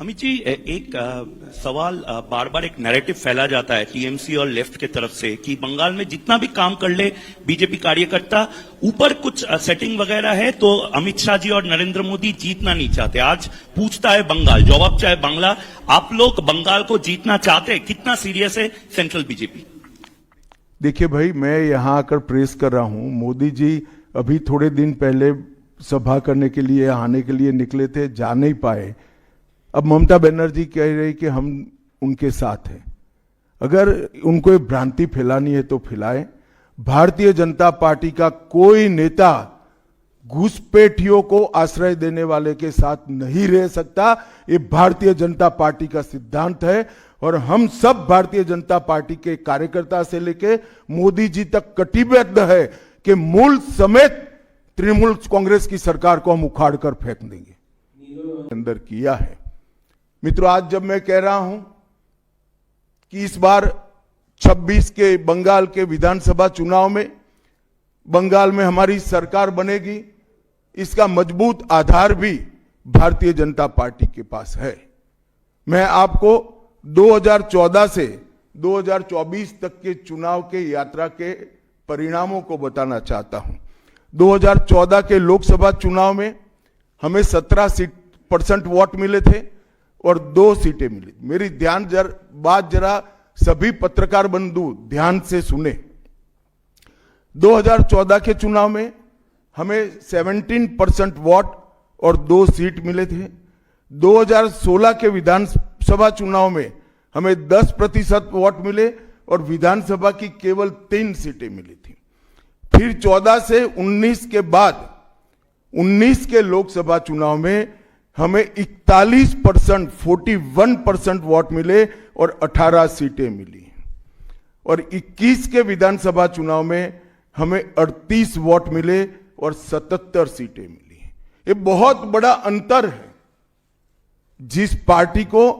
अमित जी एक सवाल बार बार एक नैरेटिव फैला जाता है टीएमसी और लेफ़्ट की तरफ़ से कि बंगाल में जितना भी काम कर ले बीजेपी कार्यकर्ता, ऊपर कुछ सेटिंग वगैरह है तो अमित शाह जी और नरेंद्र मोदी जीतना नहीं चाहते। आज पूछता है बंगाल, जवाब चाहे बांग्ला, आप लोग बंगाल को जीतना चाहते हैं? कितना सीरियस है सेंट्रल बीजेपी देखिए भाई, मैं यहाँ आकर प्रेस कर रहा हूँ। मोदी जी अभी थोड़े दिन पहले सभा करने के लिए, आने के लिए निकले थे, जा नहीं पाए। अब ममता बनर्जी कह रही कि हम उनके साथ हैं। अगर उनको भ्रांति फैलानी है तो फैलाएँ। भारतीय जनता पार्टी का कोई नेता घुसपैठियों को आश्रय देने वाले के साथ नहीं रह सकता। ये भारतीय जनता पार्टी का सिद्धांत है और हम सब भारतीय जनता पार्टी के कार्यकर्ता से लेके मोदी जी तक कटिबद्ध है कि मूल समेत तृणमूल कांग्रेस की सरकार को हम उखाड़ कर फेंक देंगे। अंदर किया है। मित्रों, आज जब मैं कह रहा हूँ कि इस बार 26 के बंगाल के विधानसभा चुनाव में बंगाल में हमारी सरकार बनेगी, इसका मज़बूत आधार भी भारतीय जनता पार्टी के पास है। मैं आपको 2014 से 2024 तक के चुनाव के यात्रा के परिणामों को बताना चाहता हूँ। 2014 के लोकसभा चुनाव में हमें 17 सीट, परसेंट वोट मिले थे। और दो सीटें मिली। मेरी ध्यान जर, बात जरा सभी पत्रकार बंधु ध्यान से सुने। 2014 के चुनाव में हमें 17 परसेंट वोट और दो सीट मिले थे। 2016 के विधानसभा चुनाव में हमें 10 प्रतिशत वोट मिले और विधानसभा की केवल तीन सीटें मिली थी। फिर 14 से 19 के बाद 19 के लोकसभा चुनाव में हमें 41 परसेंट फोर्टी परसेंट वोट मिले और 18 सीटें मिली। और 21 के विधानसभा चुनाव में हमें 38 वोट मिले और 77 सीटें मिली। ये बहुत बड़ा अंतर है। जिस पार्टी को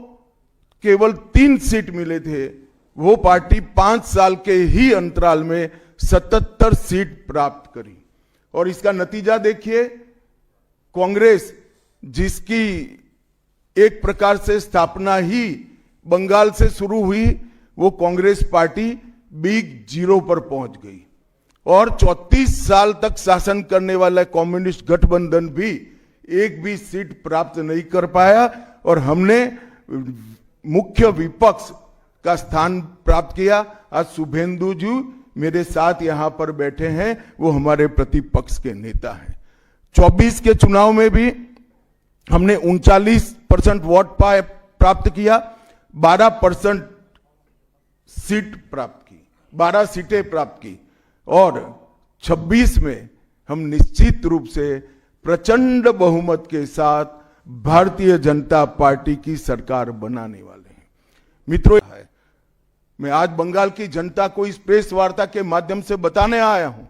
केवल तीन सीट मिले थे, वो पार्टी पाँच साल के ही अंतराल में 77 सीट प्राप्त करी। और इसका नतीजा देखिए, कांग्रेस जिसकी एक प्रकार से स्थापना ही बंगाल से शुरू हुई, वो कांग्रेस पार्टी बिग ज़ीरो पर पहुँच गई। और 34 साल तक शासन करने वाला कम्युनिस्ट गठबंधन भी एक भी सीट प्राप्त नहीं कर पाया और हमने मुख्य विपक्ष का स्थान प्राप्त किया। आज शुभेंदु जी मेरे साथ यहाँ पर बैठे हैं, वो हमारे प्रतिपक्ष के नेता हैं। 24 के चुनाव में भी हमने उनचालीस परसेंट वोट पाए, प्राप्त किया 12 परसेंट सीट प्राप्त की 12 सीटें प्राप्त की, और 26 में हम निश्चित रूप से प्रचंड बहुमत के साथ भारतीय जनता पार्टी की सरकार बनाने वाले हैं। मित्रों है मैं आज बंगाल की जनता को इस प्रेस वार्ता के माध्यम से बताने आया हूँ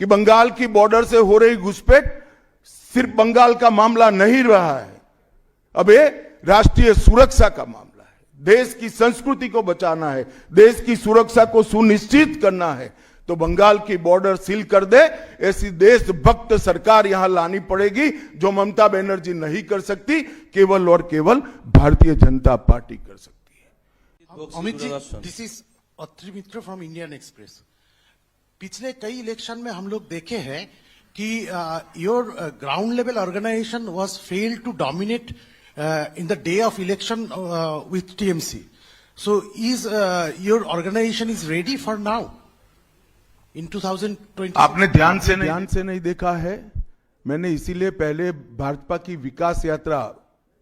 कि बंगाल की बॉर्डर से हो रही घुसपैठ सिर्फ़ बंगाल का मामला नहीं रहा है। अब ये राष्ट्रीय सुरक्षा का मामला है। देश की संस्कृति को बचाना है, देश की सुरक्षा को सुनिश्चित करना है। तो बंगाल की बॉर्डर सील कर दे, ऐसी देशभक्त सरकार यहाँ लानी पड़ेगी जो ममता बनर्जी नहीं कर सकती, केवल और केवल भारतीय जनता पार्टी कर सकती है। Amit ji this is Atri Mitra from Indian Express पिछले कई इलेक्शन में हम लोग देखे हैं कि your ground level organisation was fail to dominate in the day of election with TMC so is your organisation is ready for now in 2020 आपने ध्यान से नहीं ध्यान से नहीं देखा है। मैंने इसीलिए पहले भाजपा की विकास यात्रा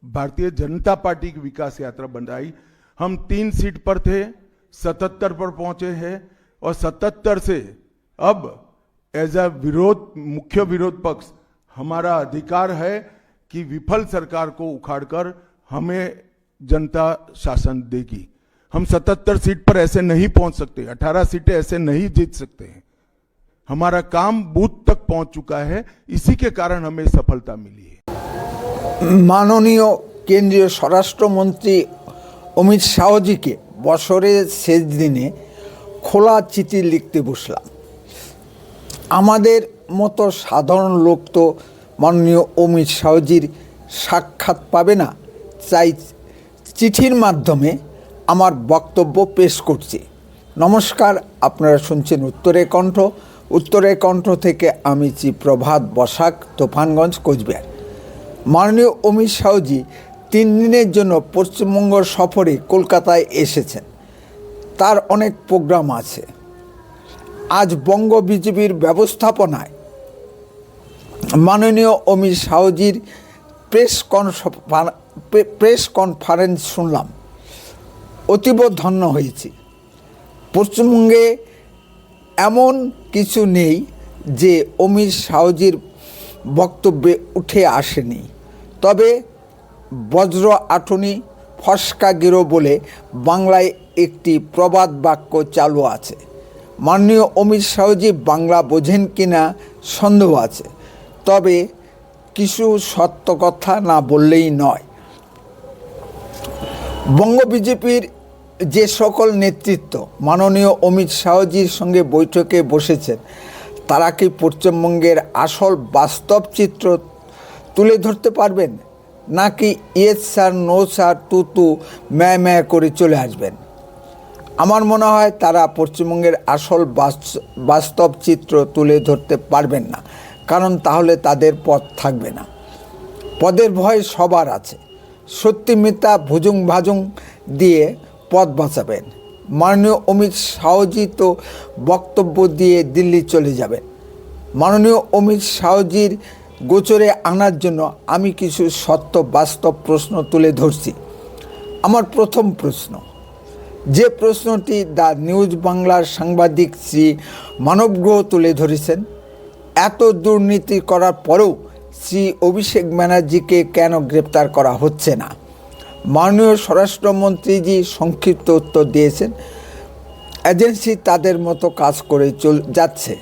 भारतीय जनता पार्टी की विकास यात्रा बनाई। हम तीन सीट पर थे सतहत्तर पर पहुँचे हैं और सतहत्तर से अब एज अ विरोध मुख्य विरोध पक्ष हमारा अधिकार है कि विफल सरकार को उखाड़कर हमें जनता शासन देगी हम 77 सीट पर ऐसे नहीं पहुंच सकते 18 सीटें ऐसे नहीं जीत सकते हैं हमारा काम बूथ तक पहुंच चुका है इसी के कारण हमें सफलता मिली है মাননীয় কেন্দ্রীয় স্বরাষ্ট্রমন্ত্রী অমিত শাহজিকে বছরের শেষ দিনে খোলা চিঠি লিখতে বসলাম আমাদের মতো সাধারণ লোক তো মাননীয় অমিত শাহজির সাক্ষাৎ পাবে না। চাই চিঠির মাধ্যমে আমার বক্তব্য পেশ করছি। নমস্কার, আপনারা শুনছেন উত্তরে কণ্ঠ। উত্তরে কণ্ঠ থেকে আমি চি প্রভাত বসাক, তোফানগঞ্জ, কোচবিহার। মাননীয় অমিত শাহজি তিন দিনের জন্য পশ্চিমবঙ্গ সফরে কলকাতায় এসেছেন। তার অনেক প্রোগ্রাম আছে। আজ বঙ্গ বিজেপির ব্যবস্থাপনায় মাননীয় অমিত শাহজির প্রেস প্রেস কনফারেন্স শুনলাম। অতীব ধন্য হয়েছি। পশ্চিমবঙ্গে এমন কিছু নেই যে অমিত শাহজির বক্তব্যে উঠে আসেনি। তবে বজ্র আঠুনি ফসকা গেরো বলে বাংলায় একটি প্রবাদ বাক্য চালু আছে। মাননীয় অমিত শাহজি বাংলা বোঝেন কিনা সন্দেহ আছে। তবে কিছু সত্য কথা না বললেই নয়। বঙ্গ বিজেপির যে সকল নেতৃত্ব মাননীয় অমিত শাহজির সঙ্গে বৈঠকে বসেছেন, তারা কি পশ্চিমবঙ্গের আসল বাস্তব চিত্র তুলে ধরতে পারবেন? নাকি ইয়েস স্যার, নো স্যার, তু তু ম্যা ম্যা করে চলে আসবেন? আমার মনে হয় তারা পশ্চিমবঙ্গের আসল বাস্তব চিত্র তুলে ধরতে পারবেন না। কারণ তাহলে তাদের পথ থাকবে না। পদের ভয় সবার আছে। সত্যি মিথ্যা ভুজুং ভাজুং দিয়ে পদ বাঁচাবেন। মাননীয় অমিত শাহজি তো বক্তব্য দিয়ে দিল্লি চলে যাবেন। মাননীয় অমিত শাহজির গোচরে আনার জন্য আমি কিছু সত্য বাস্তব প্রশ্ন তুলে ধরছি। আমার প্রথম প্রশ্ন যে প্রশ্নটি দ্য নিউজ বাংলার সাংবাদিক শ্রী মানবগ্রহ তুলে ধরেছেন, এত দুর্নীতি করার পরেও শ্রী অভিষেক ব্যানার্জিকে কেন গ্রেপ্তার করা হচ্ছে না? মাননীয় স্বরাষ্ট্রমন্ত্রীজি সংক্ষিপ্ত উত্তর দিয়েছেন, এজেন্সি তাদের মতো কাজ করে চল, যাচ্ছে।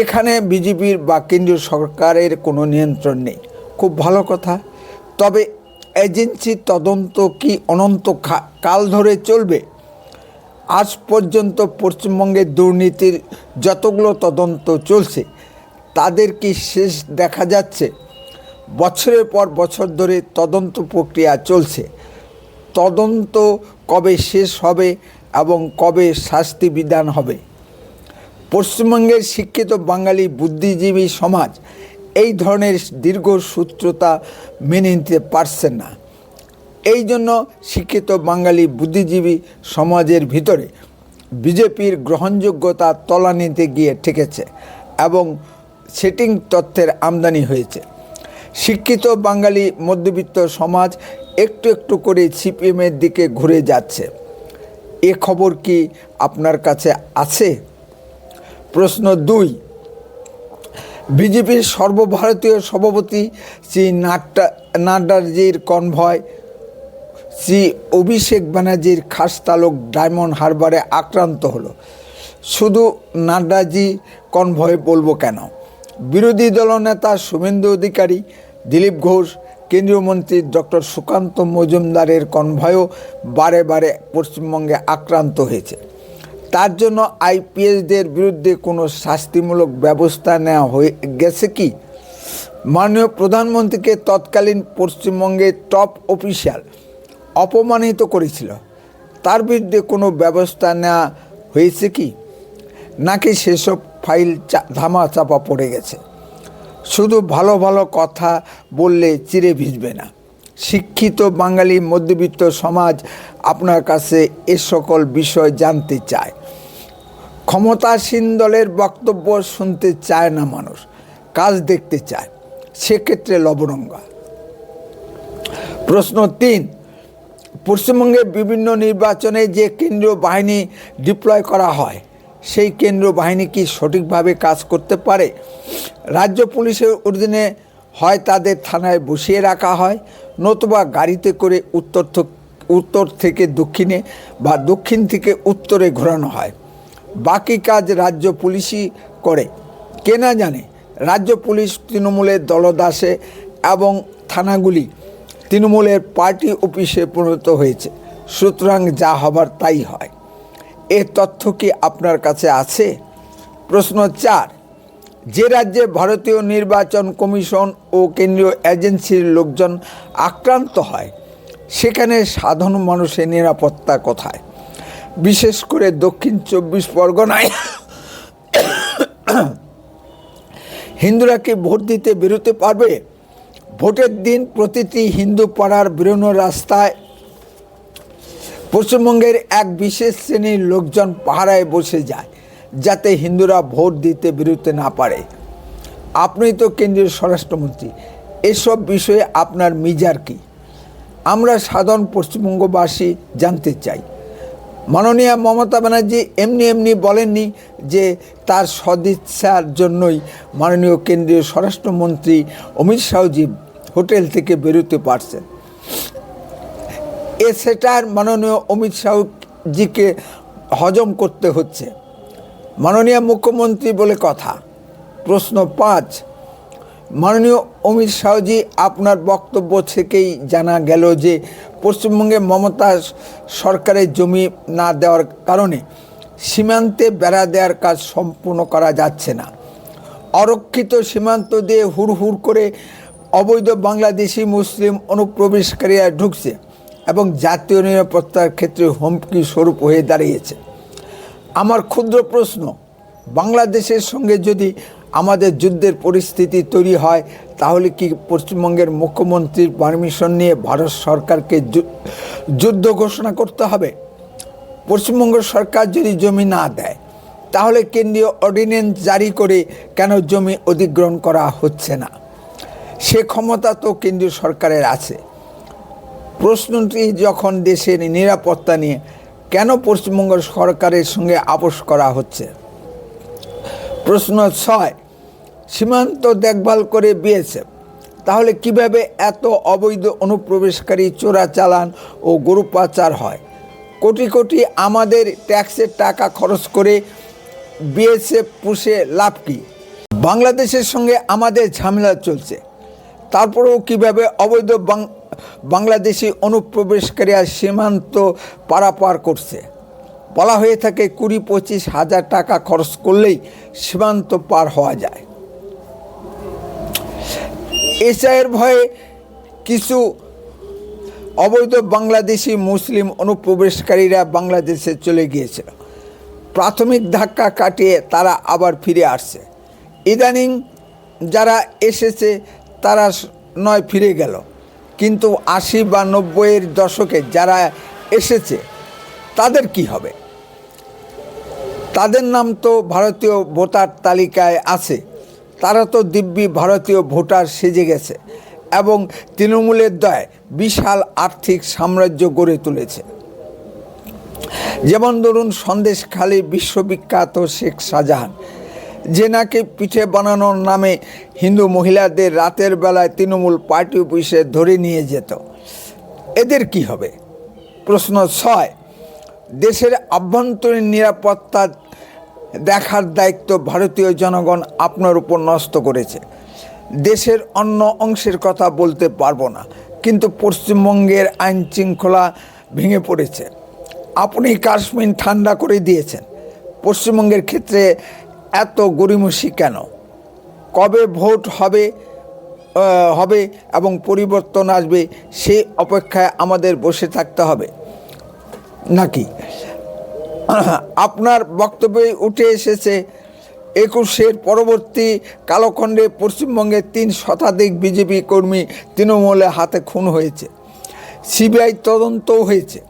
এখানে বিজেপির বা কেন্দ্রীয় সরকারের কোনো নিয়ন্ত্রণ নেই। খুব ভালো কথা। তবে এজেন্সি তদন্ত কি অনন্ত কাল ধরে চলবে? আজ পর্যন্ত পশ্চিমবঙ্গের দুর্নীতির যতগুলো তদন্ত চলছে, তাদের কি শেষ দেখা যাচ্ছে? বছরের পর বছর ধরে তদন্ত প্রক্রিয়া চলছে। তদন্ত কবে শেষ হবে এবং কবে শাস্তি বিধান হবে? পশ্চিমবঙ্গের শিক্ষিত বাঙালি বুদ্ধিজীবী সমাজ এই ধরনের দীর্ঘ সূত্রতা মেনে নিতে পারছেন না। এই জন্য শিক্ষিত বাঙালি বুদ্ধিজীবী সমাজের ভিতরে বিজেপির গ্রহণযোগ্যতা তলানিতে গিয়ে ঠেকেছে এবং সেটিং তথ্যের আমদানি হয়েছে। শিক্ষিত বাঙালি মধ্যবিত্ত সমাজ একটু একটু করে সিপিএমের দিকে ঘুরে যাচ্ছে। এ খবর কি আপনার কাছে আছে? প্রশ্ন দুই বিজেপির সর্বভারতীয় সভাপতি শ্রী নাড্ডা নাড্ডাজির কনভয়, শ্রী অভিষেক ব্যানার্জির খাসতালুক ডায়মন্ড হারবারে আক্রান্ত হলো। শুধু নাড্ডাজি কনভয় বলব কেন? বিরোধী দলনেতা শুভেন্দু অধিকারী, দিলীপ ঘোষ, কেন্দ্রীয় মন্ত্রী ডক্টর সুকান্ত মজুমদারের কনভয়ও বারে বারে পশ্চিমবঙ্গে আক্রান্ত হয়েছে। তার জন্য আইপিএসদের বিরুদ্ধে কোনো শাস্তিমূলক ব্যবস্থা নেওয়া হয়ে গেছে কি? মাননীয় প্রধানমন্ত্রীকে তৎকালীন পশ্চিমবঙ্গের টপ অফিসিয়াল অপমানিত করেছিল। তার বিরুদ্ধে কোনো ব্যবস্থা নেওয়া হয়েছে কি? নাকি সেসব ফাইল ধামা চাপা পড়ে গেছে? শুধু ভালো ভালো কথা বললে চিরে ভিজবে না। শিক্ষিত বাঙালি মধ্যবিত্ত সমাজ আপনার কাছে এ সকল বিষয় জানতে চায়। ক্ষমতাসীন দলের বক্তব্য শুনতে চায় না মানুষ, কাজ দেখতে চায়। সেক্ষেত্রে লবণঙ্গা। প্রশ্ন তিন পশ্চিমবঙ্গের বিভিন্ন নির্বাচনে যে কেন্দ্রীয় বাহিনী ডিপ্লয় করা হয়, সেই কেন্দ্রীয় বাহিনী কি সঠিকভাবে কাজ করতে পারে? রাজ্য পুলিশের অধীনে হয় তাদের থানায় বসিয়ে রাখা হয়, নতুবা গাড়িতে করে উত্তর উত্তর থেকে দক্ষিণে বা দক্ষিণ থেকে উত্তরে ঘোরানো হয়। বাকি কাজ রাজ্য পুলিশই করে। কে না জানে, রাজ্য পুলিশ তৃণমূলের দলদাসে এবং থানাগুলি তৃণমূলের পার্টি অফিসে পরিণত হয়েছে। সুতরাং যা হবার তাই হয়। এ তথ্য কি আপনার কাছে আছে? প্রশ্ন চার, যে রাজ্যে ভারতীয় নির্বাচন কমিশন ও কেন্দ্রীয় এজেন্সির লোকজন আক্রান্ত হয়, সেখানে সাধারণ মানুষের নিরাপত্তা কোথায়? বিশেষ করে দক্ষিণ চব্বিশ পরগনায়। হিন্দুরা কি ভোট দিতে বেরোতে পারবে? ভোটের দিন প্রতিটি হিন্দু পাড়ার বেরোনো রাস্তায় পশ্চিমবঙ্গের এক বিশেষ শ্রেণির লোকজন পাহারায় বসে যায়, যাতে হিন্দুরা ভোট দিতে বেরোতে না পারে। আপনি তো কেন্দ্রীয় স্বরাষ্ট্রমন্ত্রী, এসব বিষয়ে আপনার মিজার কি? আমরা সাধারণ পশ্চিমবঙ্গবাসী জানতে চাই। মাননীয় মমতা ব্যানার্জি এমনি এমনি বলেননি যে তার সদিচ্ছার জন্যই মাননীয় কেন্দ্রীয় স্বরাষ্ট্রমন্ত্রী অমিত শাহজি হোটেল থেকে বেরোতে পারছেন। এ সেটার মাননীয় অমিত শাহজিকে হজম করতে হচ্ছে। মাননীয় মুখ্যমন্ত্রী বলে কথা, প্রশ্ন পাঁচ, মাননীয় অমিত শাহজি আপনার বক্তব্য থেকেই জানা গেল যে পশ্চিমবঙ্গে মমতা সরকারের জমি না দেওয়ার কারণে সীমান্তে বেড়া দেওয়ার কাজ সম্পূর্ণ করা যাচ্ছে না। অরক্ষিত সীমান্ত দিয়ে হুড় হুড় করে অবৈধ বাংলাদেশি মুসলিম অনুপ্রবেশকারীরা ঢুকছে এবং জাতীয় নিরাপত্তার ক্ষেত্রে হুমকি স্বরূপ হয়ে দাঁড়িয়েছে। আমার ক্ষুদ্র প্রশ্ন, বাংলাদেশের সঙ্গে যদি আমাদের যুদ্ধের পরিস্থিতি তৈরি হয়, তাহলে কি পশ্চিমবঙ্গের মুখ্যমন্ত্রীর পারমিশন নিয়ে ভারত সরকারকে যুদ্ধ ঘোষণা করতে হবে? পশ্চিমবঙ্গ সরকার যদি জমি না দেয়, তাহলে কেন্দ্রীয় অর্ডিন্যান্স জারি করে কেন জমি অধিগ্রহণ করা হচ্ছে না? সে ক্ষমতা তো কেন্দ্রীয় সরকারের আছে। প্রশ্নটি যখন দেশের নিরাপত্তা নিয়ে, কেন পশ্চিমবঙ্গ সরকারের সঙ্গে আপোষ করা হচ্ছে? প্রশ্ন ছয় সীমান্ত দেখভাল করে বিএসএফ। তাহলে কীভাবে এত অবৈধ অনুপ্রবেশকারী চোরা চালান ও গরু পাচার হয়? কোটি কোটি আমাদের ট্যাক্সের টাকা খরচ করে বিএসএফ পুষে লাভ কী? বাংলাদেশের সঙ্গে আমাদের ঝামেলা চলছে। তারপরেও কীভাবে অবৈধ বাংলাদেশি অনুপ্রবেশকারীরা সীমান্ত পারাপার করছে? বলা হয়ে থাকে কুড়ি পঁচিশ হাজার টাকা খরচ করলেই সীমান্ত পার হওয়া যায়। এসআইয়ের ভয়ে কিছু অবৈধ বাংলাদেশি মুসলিম অনুপ্রবেশকারীরা বাংলাদেশে চলে গিয়েছিল। প্রাথমিক ধাক্কা কাটিয়ে তারা আবার ফিরে আসছে। ইদানিং যারা এসেছে, তারা নয় ফিরে গেল। কিন্তু আশি বা নব্বইয়ের দশকে যারা এসেছে, তাদের কি হবে? তাদের নাম তো ভারতীয় ভোটার তালিকায় আছে। তারা তো দিব্যি ভারতীয় ভোটার সেজে গেছে এবং তৃণমূলের দয় বিশাল আর্থিক সাম্রাজ্য গড়ে তুলেছে। যেমন ধরুন সন্দেশখালী বিশ্ববিখ্যাত শেখ শাহজাহান, যে নাকি পিঠে বানানোর নামে হিন্দু মহিলাদের রাতের বেলায় তৃণমূল পার্টি অফিসে ধরে নিয়ে যেত। এদের কি হবে? প্রশ্ন ছয়, দেশের আভ্যন্তরীণ নিরাপত্তা দেখার দায়িত্ব ভারতীয় জনগণ আপনার উপর নষ্ট করেছে। দেশের অন্য অংশের কথা বলতে পারব না, কিন্তু পশ্চিমবঙ্গের আইন শৃঙ্খলা ভেঙে পড়েছে। আপনি কাশ্মীর ঠান্ডা করে দিয়েছেন। পশ্চিমবঙ্গের ক্ষেত্রে এত গরিমসি কেন? কবে ভোট হবে হবে এবং পরিবর্তন আসবে সেই অপেক্ষায় আমাদের বসে থাকতে হবে। নাকি? আপনার বক্তব্যে উঠে এসেছে। একুশের পরবর্তী কালখণ্ডে পশ্চিমবঙ্গের তিন শতাধিক বিজেপি কর্মী তৃণমূলের হাতে খুন হয়েছে। সিবিআই তদন্তও হয়েছে।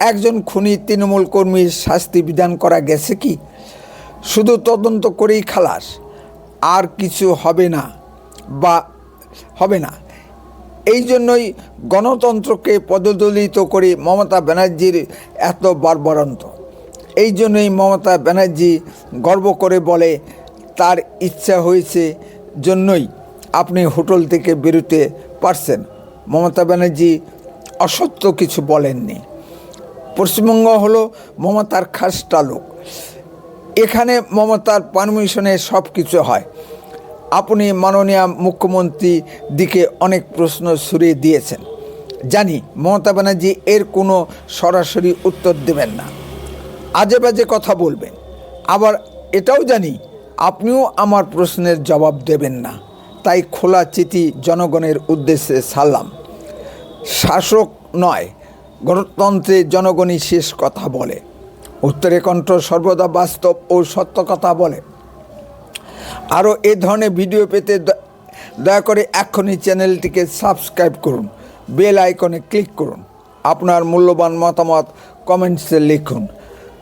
একজন খুনি তৃণমূল কর্মীর শাস্তি বিধান করা গেছে কি? শুধু তদন্ত করেই খালাস, আর কিছু হবে না বা হবে না। এই জন্যই গণতন্ত্রকে পদদলিত করে মমতা ব্যানার্জির এত বারবারন্ত। এই জন্যই মমতা ব্যানার্জি গর্ব করে বলে, তার ইচ্ছা হয়েছে জন্যই আপনি হোটেল থেকে বেরোতে পারছেন। মমতা ব্যানার্জি অসত্য কিছু বলেননি। পশ্চিমবঙ্গ হলো মমতার খাসটা লোক। এখানে মমতার পারমিশনে সব কিছু হয়। আপনি মাননীয় মুখ্যমন্ত্রী দিকে অনেক প্রশ্ন সুরিয়ে দিয়েছেন। জানি মমতা ব্যানার্জি এর কোনো সরাসরি উত্তর দেবেন না। আজে বাজে কথা বলবেন। আবার এটাও জানি, আপনিও আমার প্রশ্নের জবাব দেবেন না। তাই খোলা চিঠি জনগণের উদ্দেশ্যে সালাম। শাসক নয়, গণতন্ত্রে জনগণই শেষ কথা বলে। উত্তরে কণ্ঠ সর্বদা বাস্তব ও সত্য কথা বলে। আরও এ ধরনের ভিডিও পেতে দয়া করে এক্ষুনি চ্যানেলটিকে সাবস্ক্রাইব করুন। বেল আইকনে ক্লিক করুন। আপনার মূল্যবান মতামত কমেন্টসে লিখুন।